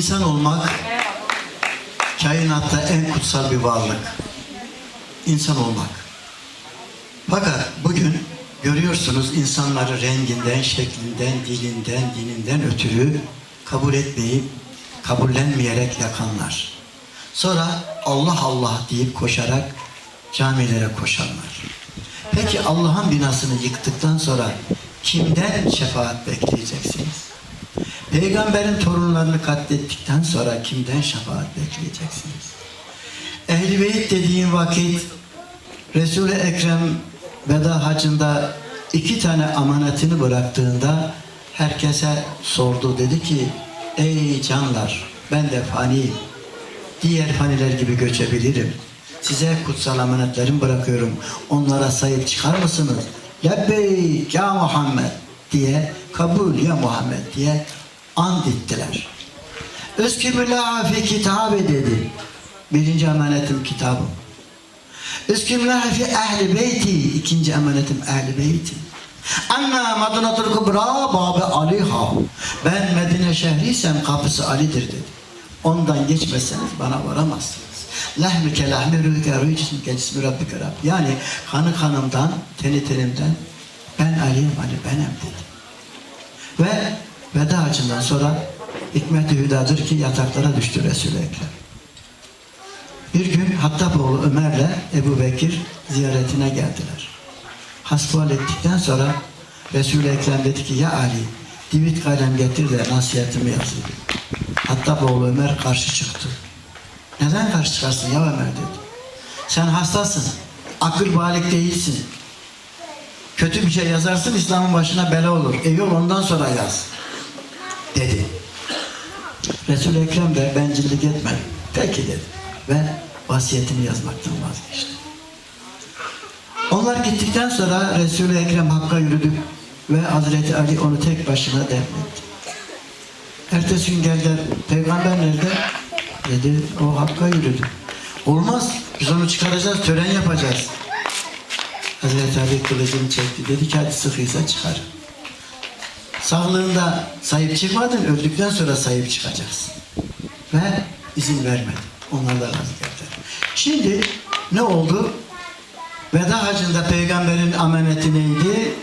insan olmak kainatta en kutsal bir varlık. İnsan olmak. Fakat bugün görüyorsunuz insanları renginden, şeklinden, dilinden, dininden ötürü kabul etmeyip, kabullenmeyerek yakanlar. Sonra Allah Allah deyip koşarak camilere koşanlar. Peki Allah'ın binasını yıktıktan sonra kimden şefaat bekleyeceksiniz? Peygamberin torunlarını katlettikten sonra kimden şefaat bekleyeceksiniz? Ehl-i Beyt dediğin vakit Resul-i Ekrem veda hacında iki tane amanetini bıraktığında herkese sordu. Dedi ki ey canlar ben de faniyim. Diğer faniler gibi göçebilirim. Size kutsal amanetlerimi bırakıyorum. Onlara sahip çıkar mısınız? Lebbeyk ya Muhammed diye kabul ya Muhammed diye and ettiler. Üskümüllah fi kitabe dedi. Birinci emanetim kitabım. Üskümüllah fi ehli beyti. ikinci emanetim ehli beyti. Anna Madinatul Kubra babı Aliha. Ben Medine şehriysem kapısı Ali'dir dedi. Ondan geçmezseniz bana varamazsınız. Lehmike lehmi rühke rüh cismike cismi rabbike Rabb. Yani kanı kanımdan, teni tenimden ben Ali'yim Ali benim dedi. Ve veda hacından sonra hikmet-i hüdadır ki yataklara düştü Resul-i Ekrem. Bir gün Hattapoğlu Ömer'le Ebu Bekir ziyaretine geldiler. Hasbihal ettikten sonra Resul-i Ekrem dedi ki ya Ali divit kalem getir de nasihatimi yazayım. Hattapoğlu Ömer karşı çıktı. Neden karşı çıkarsın ya Ömer dedi. Sen hastasın. Akıl balik değilsin. Kötü bir şey yazarsın İslam'ın başına bela olur. E yol ondan sonra yaz. Dedi. Resul-i Ekrem de bencillik etme. Peki dedi. Ve vasiyetini yazmaktan vazgeçti. Onlar gittikten sonra Resul-i Ekrem Hakk'a yürüdü ve Hazreti Ali onu tek başına defnetti. Ertesi gün geldiler, peygamber nerede? Dedi, o Hakk'a yürüdü. Olmaz, biz onu çıkaracağız, tören yapacağız. Hazreti Ali kılıcını çekti, dedi ki hadi sıkıysa çıkar. Sağlığında sahip çıkmadın, öldükten sonra sahip çıkacaksın. Ve izin vermedi. Onlar da razı geldiler. Şimdi ne oldu? Veda hacında peygamberin amaneti neydi?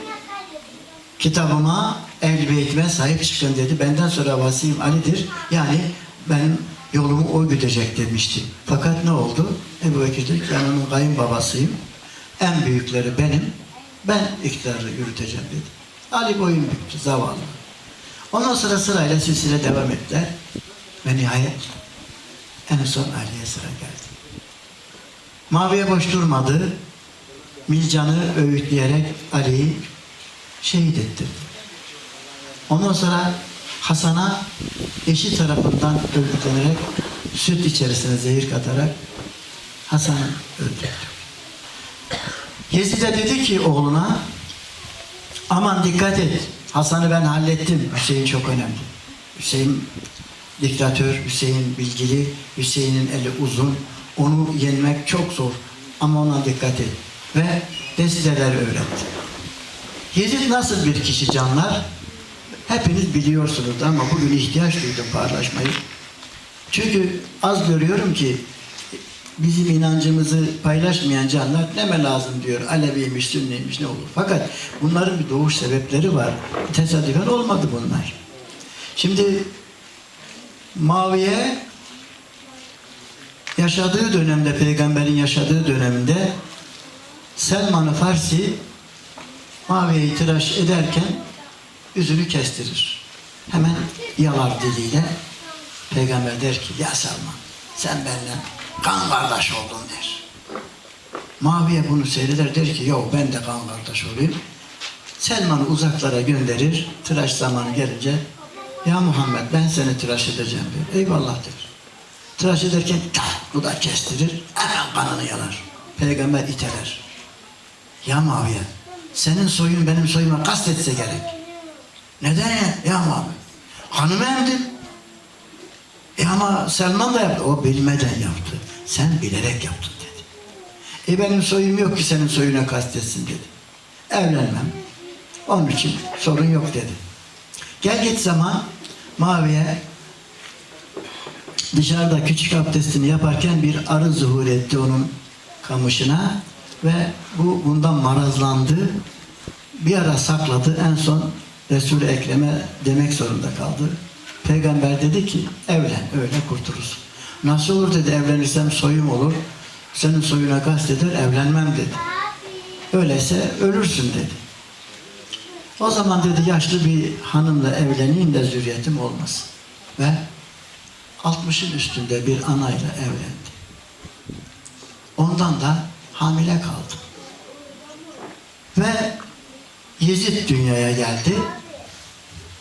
Kitabıma, ehl beytime sahip çıkın dedi. Benden sonra vasiyim Ali'dir. Yani benim yolumu o güdecek demişti. Fakat ne oldu? Ebu Bekir dedi ki ben onun kayınbabasıyım. En büyükleri benim. Ben iktidarı yürüteceğim dedi. Ali boyun büktü, zavallı. Ondan sonra sırayla silsile devam ettiler. Ve nihayet en son Ali'ye sıra geldi. Maviye boş durmadı. Milcan'ı öğütleyerek Ali'yi şehit etti. Ondan sonra Hasan'a eşi tarafından öldürülerek süt içerisine zehir katarak Hasan'ı öldürdü. Yezid'e dedi ki oğluna aman dikkat et Hasan'ı ben hallettim. Hüseyin çok önemli. Hüseyin diktatör, Hüseyin bilgili, Hüseyin'in eli uzun. Onu yenmek çok zor. Ama ona dikkat et. Ve desteler öğretti. Yezid nasıl bir kişi canlar? Hepiniz biliyorsunuz ama bugün ihtiyaç duydum paylaşmayı. Çünkü az görüyorum ki bizim inancımızı paylaşmayan canlar neme lazım diyor. Aleviymiş, Sünniymiş ne olur. Fakat bunların bir doğuş sebepleri var. Tesadüfen olmadı bunlar. Şimdi Maviye yaşadığı dönemde, peygamberin yaşadığı döneminde Selman-ı Farsi Maviye'yi tıraş ederken yüzünü kestirir. Hemen yalar diliyle peygamber der ki ya Selman sen benimle kan kardeş oldun der. Maviye bunu seyreder der ki yok ben de kan kardeş olayım. Selman'ı uzaklara gönderir. Tıraş zamanı gelince ya Muhammed ben seni tıraş edeceğim der. Eyvallah der. Tıraş ederken tak bu da kestirir. Hemen kanını yalar. Peygamber iteler. Ya Muaviye senin soyun benim soyuma kastetse gerek. Neden ya? Ya Muaviye. Hanımı emdim. E ama Selman da yaptı. O bilmeden yaptı. Sen bilerek yaptın dedi. E benim soyum yok ki senin soyuna kastetsin dedi. Evlenmem. Onun için sorun yok dedi. Gel git zaman Maviye dışarıda küçük abdestini yaparken bir arı zuhur etti onun kamışına ve bu bundan marazlandı. Bir ara sakladı. En son Resul-i Ekrem'e demek zorunda kaldı. Peygamber dedi ki evlen öyle kurtulursun. Nasıl olur dedi evlenirsem soyum olur. Senin soyuna kasteder evlenmem dedi. Öyleyse ölürsün dedi. O zaman dedi yaşlı bir hanımla evleneyim de zürriyetim olmasın. Ve 60'ın üstünde bir anayla evlendi. Ondan da hamile kaldı. Ve Yezid dünyaya geldi.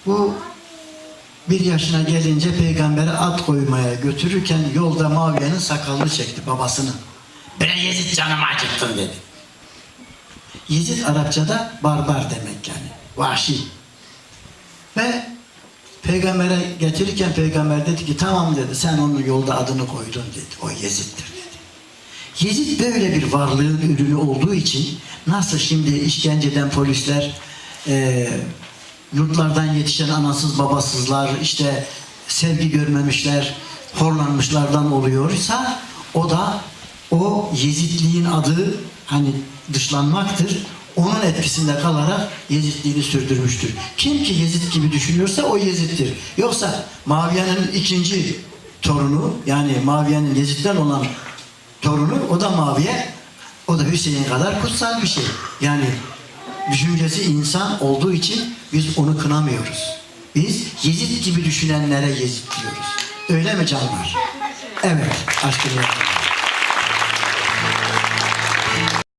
Bu bir yaşına gelince peygambere at koymaya götürürken yolda Maviye'nin sakalını çekti babasını. Bre Yezid canımı acıttın dedi. Yezid Arapçada barbar demek yani. Vahşi. Ve peygambere getirirken peygamber dedi ki tamam dedi sen onun yolda adını koydun dedi. O Yezid'dir dedi. Yezid böyle bir varlığın ürünü olduğu için nasıl şimdi işkenceden polisler e, yurtlardan yetişen anasız babasızlar işte sevgi görmemişler horlanmışlardan oluyorsa o da o Yezidliğin adı hani dışlanmaktır. Onun etkisinde kalarak Yezidliğini sürdürmüştür. Kim ki Yezid gibi düşünüyorsa o Yezid'dir. Yoksa Maviye'nin ikinci torunu yani Maviye'nin Yezid'den olan torunu o da Maviye o da Hüseyin kadar kutsal bir şey. Yani düşüncesi insan olduğu için biz onu kınamıyoruz. Biz Yezid gibi düşünenlere Yezid diyoruz. Öyle mi canlar? Evet. Aşkı